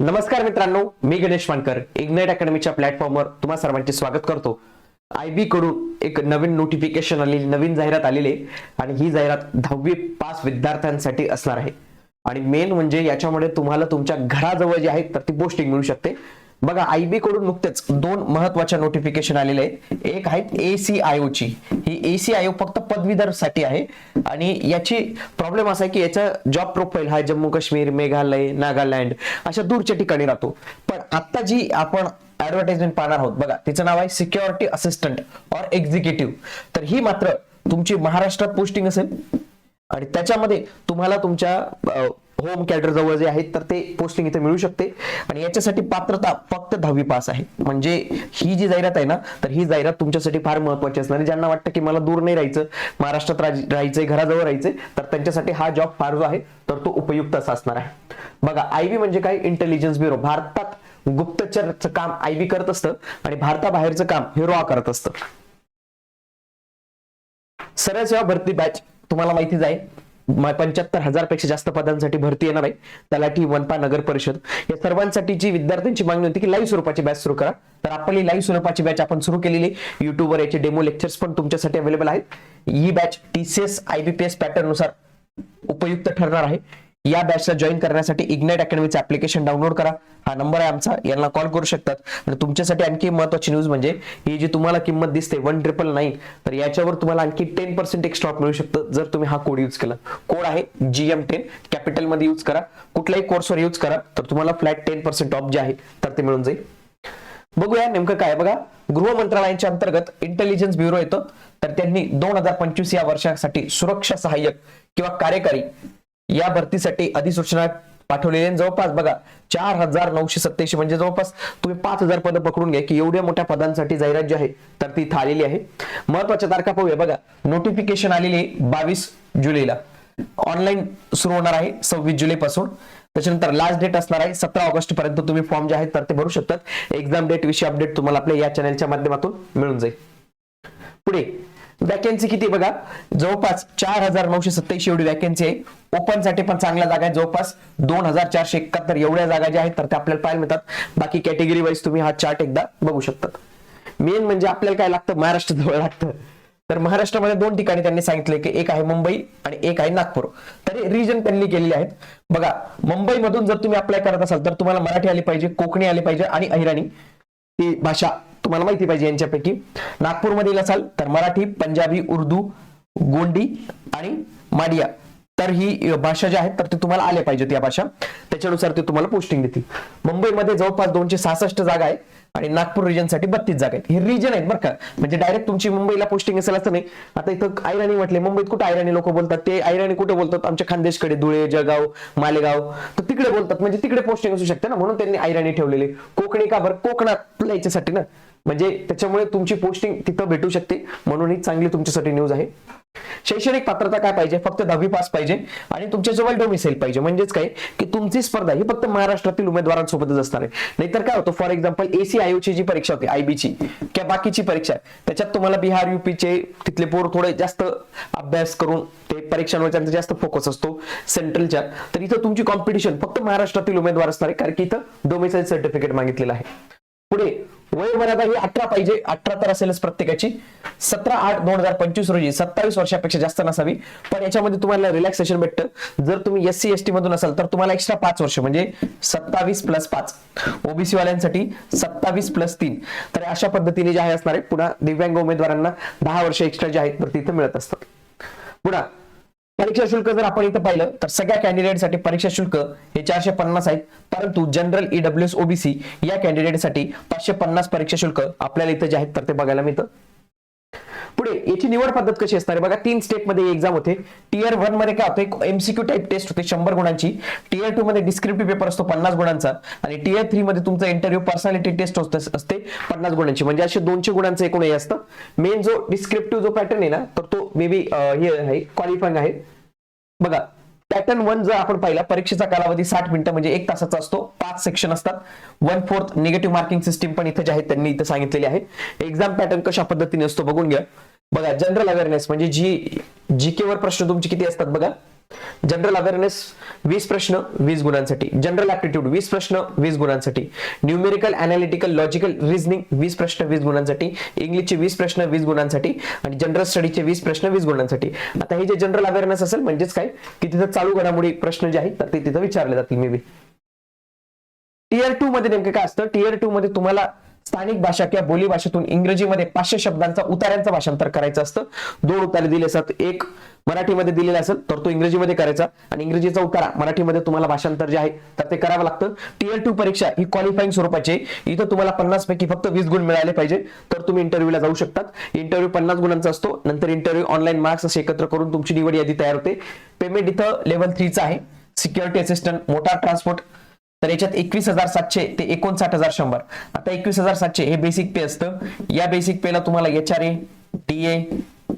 नमस्कार मित्रांनो मी गणेश मानकर इग्नाइट अकॅडमीच्या प्लॅटफॉर्मवर तुम्हा सर्वांचे स्वागत करतो. आय बी कडून एक नवीन नोटिफिकेशन आलेली नवीन जाहिरात आलेली आहे आणि ही जाहिरात दहावी पास विद्यार्थ्यांसाठी असणार आहे. आणि मेन म्हणजे याच्यामुळे तुम्हाला तुमच्या घराजवळ जे आहे तर ती पोस्टिंग मिळू शकते. बघा आय बी कडून नुकतेच दोन महत्त्वाच्या नोटिफिकेशन आलेले आहेत. एक आहेत ए सी आय ची. ही ए सी आय फक्त पदवीधरसाठी आहे. आणि याची प्रॉब्लेम असा आहे की याचा जॉब प्रोफाईल हा जम्मू काश्मीर मेघालय नागालँड अशा दूरच्या ठिकाणी राहतो. पण आता जी आपण ऍडव्हर्टाइजमेंट पाहणार आहोत बघा तिचं नाव आहे सिक्युरिटी असिस्टंट ऑर एक्झिक्युटिव्ह तर ही मात्र तुमची महाराष्ट्रात पोस्टिंग असेल. आणि त्याच्यामध्ये तुम्हाला तुमच्या होम कॅडर जवळ जे आहेत तर ते पोस्टिंग इथे मिळू शकते. आणि याच्यासाठी पात्रता फक्त दहावी पास आहे. म्हणजे ही जी जाहिरात आहे ना तर ही जाहिरात तुमच्यासाठी फार महत्वाची असणार. ज्यांना वाटतं की मला दूर नाही राहायचं महाराष्ट्रात राहायचंय घराजवळ राहायचंय तर त्यांच्यासाठी हा जॉब फार जो आहे तर तो उपयुक्त असा असणार आहे. बघा आयबी म्हणजे काय? इंटेलिजन्स ब्युरो भारतात गुप्तचरचं काम आयबी करत असतं आणि भारताबाहेरचं काम हे रॉ करत असतं. सरळ सेवा भरती बॅच तुम्हाला माहितीच आहे. पंच्याहत्तर हजारपेक्षा जास्त पदांसाठी भरती येणार आहे. तलाठी मनपा नगर परिषद. या सर्वांसाठी जी विद्यार्थ्यांची मागणी होती की लाईव्ह स्वरूपाची बॅच सुरू करा. तर आपण ही लाईव्ह स्वरूपाची बॅच आपण सुरू केलेली. युट्यूबवर याचे डेमो लेक्चर्स पण तुमच्यासाठी अवेलेबल आहेत. ही बॅच टीसीएस आयबीपीएस पॅटर्ननुसार उपयुक्त ठरणार आहे. या बॅचला जॉईन करण्यासाठी इग्नाइट अकॅडमीचं ऍप्लिकेशन डाउनलोड करा. हा नंबर आहे आमचा. यांना कॉल करू शकतात. आणि तुमच्यासाठी आणखी महत्वाची न्यूज म्हणजे ही जी तुम्हाला किंमत दिसते वन ट्रिपल नाईन तर याच्यावर तुम्हाला आणखी टेन पर्सेंट एक्स्ट्रा मिळू शकतं जर तुम्ही हा कोड यूज केला. कोड आहे जी एम टेन कॅपिटलमध्ये यूज करा. कुठल्याही कोर्सवर यूज करा तर तुम्हाला फ्लॅट टेन पर्सेंट ऑफ जे आहे तर ते मिळून जाईल. बघूया नेमकं काय बघा गृह मंत्रालयाच्या अंतर्गत इंटेलिजन्स ब्युरो येतं. तर त्यांनी दोन हजार पंचवीस या वर्षासाठी सुरक्षा सहाय्यक किंवा कार्यकारी या भरतीसाठी अधिसूचना पाठवलेली जवळपास बघा चार हजार नऊशे सत्याऐंशी म्हणजे जवळपास तुम्ही पाच हजार पद पकडून घ्या की एवढ्या मोठ्या पदांसाठी जाहिरात जी आहे तर ती इथं आलेली आहे. महत्त्वाच्या तारखा पाहूया. बघा नोटिफिकेशन आलेली बावीस जुलैला. ऑनलाईन सुरू होणार आहे सव्वीस जुलै पासून त्याच्यानंतर लास्ट डेट असणार आहे सतरा ऑगस्ट पर्यंत तुम्ही फॉर्म जे आहेत तर ते भरू शकतात. एक्झाम डेट विषयी अपडेट तुम्हाला आपल्या या चॅनलच्या माध्यमातून मिळून जाईल. पुढे वॅकन्सी किती बघा? जवळपास चार हजार नऊशे सत्याऐंशी एवढी वॅकन्सी आहे. ओपनसाठी पण चांगल्या जागा आहेत जवळपास दोन हजार चारशे एकाहत्तर एवढ्या जागा ज्या आहेत तर त्या आपल्याला पाहायला मिळतात. बाकी कॅटेगरी वाईज तुम्ही हा चार्ट एकदा बघू शकतात मेन म्हणजे आपल्याला काय लागतं? महाराष्ट्र जवळ लागतं. तर महाराष्ट्रामध्ये दोन ठिकाणी त्यांनी सांगितले की एक आहे मुंबई आणि एक आहे नागपूर. तर रिजन त्यांनी केलेले आहेत. बघा मुंबईमधून जर तुम्ही अप्लाय करत असाल तर तुम्हाला मराठी आली पाहिजे कोकणी आली पाहिजे आणि अहिराणी. ती भाषा तुम्हाला माहिती पाहिजे यांच्यापैकी. नागपूरमधील असाल तर मराठी पंजाबी उर्दू गोंडी आणि माडिया. तर ही भाषा ज्या आहेत तर ते तुम्हाला आल्या पाहिजेत या भाषा. त्याच्यानुसार ते तुम्हाला पोस्टिंग देतील. मुंबईमध्ये जवळपास दोनशे सहासष्ट जागा आहेत आणि नागपूर रिजनसाठी बत्तीस जागा आहेत. हे रिजन आहेत बरं का. म्हणजे डायरेक्ट तुमची मुंबईला पोस्टिंग असेल असं नाही. आता इथं आयराणी म्हटले मुंबईत कुठे आयराणी लोक बोलतात? ते आयराणी कुठे बोलतात? आमच्या खानदेशकडे धुळे जळगाव मालेगाव. तर तिकडे बोलतात. म्हणजे तिकडे पोस्टिंग असू शकते ना. म्हणून त्यांनी आयराणी ठेवलेले. कोकणी का बरं? कोकणात याच्यासाठी ना. म्हणजे त्याच्यामुळे तुमची पोस्टिंग तिथं भेटू शकते. म्हणून ही चांगली तुमच्यासाठी न्यूज आहे. शैक्षणिक पात्रता काय पाहिजे? फक्त दहावी पास पाहिजे आणि तुमच्या जवळ डोमिसाईल पाहिजे. म्हणजेच काय? की तुमची स्पर्धा ही फक्त महाराष्ट्रातील उमेदवारांसोबतच असणार आहे. नाहीतर काय होतं? फॉर एक्झाम्पल एसी आयोची जी परीक्षा होती आयबीची किंवा बाकीची परीक्षा आहे त्याच्यात तुम्हाला बिहार युपीचे तिथले पोर थोडे जास्त अभ्यास करून ते परीक्षांवर त्यांचा जास्त फोकस असतो सेंट्रलच्या तर इथं तुमची कॉम्पिटिशन फक्त महाराष्ट्रातील उमेदवार असणार आहे कारण की इथं डोमिसाईल सर्टिफिकेट मागितलेलं आहे. पुढे वय मर्यादा ही अठरा पाहिजे अठरा तर असेलच प्रत्येकाची. सतरा आठ दोन हजार पंचवीस रोजी सत्तावीस वर्षापेक्षा जास्त नसावी. पण याच्यामध्ये तुम्हाला रिलॅक्सेशन भेटतं. जर तुम्ही एस सी एस टी मधून असाल तर तुम्हाला एक्स्ट्रा पाच वर्ष म्हणजे सत्तावीस प्लस पाच. ओबीसी वाल्यांसाठी सत्तावीस प्लस तीन. तर अशा पद्धतीने जे आहे असणार आहे पुन्हा दिव्यांग उमेदवारांना दहा वर्ष एक्स्ट्रा जे आहेत तर तिथं मिळत असतात. पुन्हा परीक्षा शुल्क जर आपण इथं पाहिलं तर सगळ्या कॅन्डिडेटसाठी परीक्षा शुल्क हे चारशे पन्नास आहेत. परंतु जनरल ईडब्ल्यू एस ओबीसी या कॅन्डिडेटसाठी पाचशे पन्नास परीक्षा शुल्क आपल्याला इथं जे आहेत तर ते बघायला मिळतं. पुढे याची निवड पद्धत कशी असणार आहे? बघा तीन स्टेपमध्ये एक्झाम होते. टीयर वनमध्ये काय होतं? एमसीक्यू टाईप टेस्ट होते शंभर गुणांची. टीयर टू मध्ये डिस्क्रिप्टिव्ह पेपर असतो पन्नास गुणांचा. आणि टीयर थ्री मध्ये तुमचा इंटरव्ह्यू पर्सनॅलिटी टेस्ट असते पन्नास गुणांची. म्हणजे असे दोनशे गुणांचं एकूण हे असतं. मेन जो डिस्क्रिप्टिव्ह जो पॅटर्न आहे ना तर तो मे बी हे आहे क्वालिफाईंग आहे. बघा पॅटर्न वन जर आपण पाहिला परीक्षेचा कालावधी साठ मिनिटं म्हणजे एक तासाचा असतो. पाच सेक्शन असतात. One fourth negative marking system पण इथं जे आहे त्यांनी इथं सांगितलेली आहे. एक्झाम पॅटर्न कशा पद्धतीने असतो बघून घ्या. बघा जनरल अवेअरनेस म्हणजे जी जी के वर प्रश्न तुमचे किती असतात बघा. जनरल अवेअरनेस वीस प्रश्न वीस गुणांसाठी. जनरल ऍप्टिट्यूड वीस प्रश्न वीस गुणांसाठी. न्यूमेरिकल अनालिटिकल लॉजिकल रिझनिंग वीस प्रश्न वीस गुणांसाठी. इंग्लिशचे वीस प्रश्न वीस गुणांसाठी. आणि जनरल स्टडीचे वीस प्रश्न वीस गुणांसाठी. आता हे जे जनरल अवेअरनेस असेल म्हणजेच काय? की तिथं चालू घडामोडी प्रश्न जे आहेत तर ते तिथं विचारले जातील मे बी टीयर टू मध्ये नेमकं काय असतं? टीयर टू मध्ये तुम्हाला स्थानिक भाषा किंवा बोली भाषेतून इंग्रजीमध्ये पाचशे शब्दांचा उतार्यांचं भाषांतर करायचं असतं. दोन उतारे दिले असतात. एक मराठीमध्ये दिलेला असेल तर तो इंग्रजीमध्ये करायचा. आणि इंग्रजीचा उतारा मराठीमध्ये तुम्हाला भाषांतर जे आहे तर ते करावं लागतं. टीएल टू परीक्षा ही क्वालिफाईंग स्वरूपाची इथं तुम्हाला पन्नास पैकी फक्त वीस गुण मिळाले पाहिजे. तर तुम्ही इंटरव्ह्यूला जाऊ शकतात. इंटरव्ह्यू पन्नास गुणांचा असतो. नंतर इंटरव्ह्यू ऑनलाईन मार्क्स असे एकत्र करून तुमची निवड यादी तयार होते. पेमेंट इथं लेवल थ्रीचा आहे. सिक्युरिटी असिस्टंट मोटार ट्रान्सपोर्ट तर याच्यात एकवीस हजार सातशे ते एकोणसाठ हजार शंभर. आता एकवीस हजार सातशे हे बेसिक पे असतं. या बेसिक पेला तुम्हाला H R A T A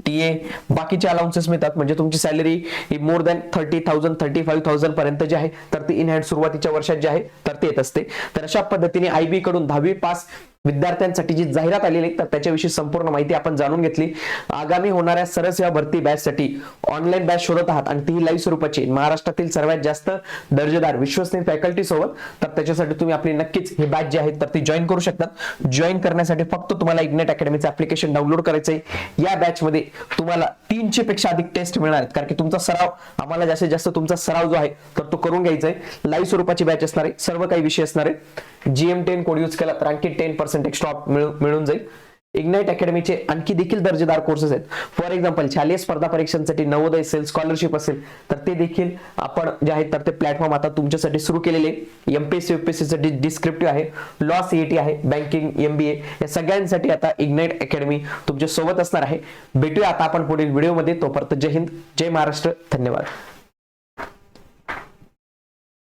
T A बाकीचे अलाउन्सेस मिळतात. म्हणजे तुमची सॅलरी ही more than thirty thousand thirty five thousand पर्यंत जे आहे तर ती इन हँड सुरुवातीच्या वर्षात जे आहे तर ते येत असते. तर अशा पद्धतीने आय बी कडून दहावी पास विद्यार्थ्यांसाठी जी जाहिरात आलेली तर त्याच्याविषयी संपूर्ण माहिती आपण जाणून घेतली. आगामी होणाऱ्या सरसेवा भरती बॅच साठी ऑनलाईन बॅच शोधत आहात आणि ती लाईव्ह स्वरूपाची. महाराष्ट्रातील सर्वात जास्त दर्जेदार विश्वसनीय फॅकल्टी सोबत तर त्याच्यासाठी तुम्ही आपली नक्कीच हे बॅच जे आहेत तर ती जॉईन करू शकतात. जॉईन करण्यासाठी फक्त तुम्हाला इग्नेट अकॅडमीचं ऍप्लिकेशन डाउनलोड करायचं आहे या बॅच मध्ये तुम्हाला तीनशे पेक्षा अधिक टेस्ट मिळणार आहेत. कारण की तुमचा सराव आम्हाला जास्तीत जास्त तुमचा सराव जो आहे तर तो करून घ्यायचा आहे लाईव्ह स्वरूपाची बॅच असणार आहे. सर्व काही विषय असणार आहे. जीएम टेन कोड यूज केला तर आणखी टेन पर्सेंट एक्स्ट्रा मिळून जाईल. इग्नाइट अकॅडमीचे आणखी देखील दर्जेदार कोर्सेस आहेत. फॉर एक्झाम्पल शालेय स्पर्धा परीक्षांसाठी नवोदय असेल स्कॉलरशिप असेल तर ते देखील आपण जे आहेत तर ते प्लॅटफॉर्म आता तुमच्यासाठी सुरू केलेले एमपीएससी युपीएससी साठी डिस्क्रिप्टिव्ह आहे. लॉ सीईटी आहे. बँकिंग एमबीए या सगळ्यांसाठी आता इग्नाइट अकॅडमी तुमच्यासोबत असणार आहे. भेटूया आता आपण पुढील व्हिडिओमध्ये तोपर्यंत जय हिंद जय महाराष्ट्र. धन्यवाद.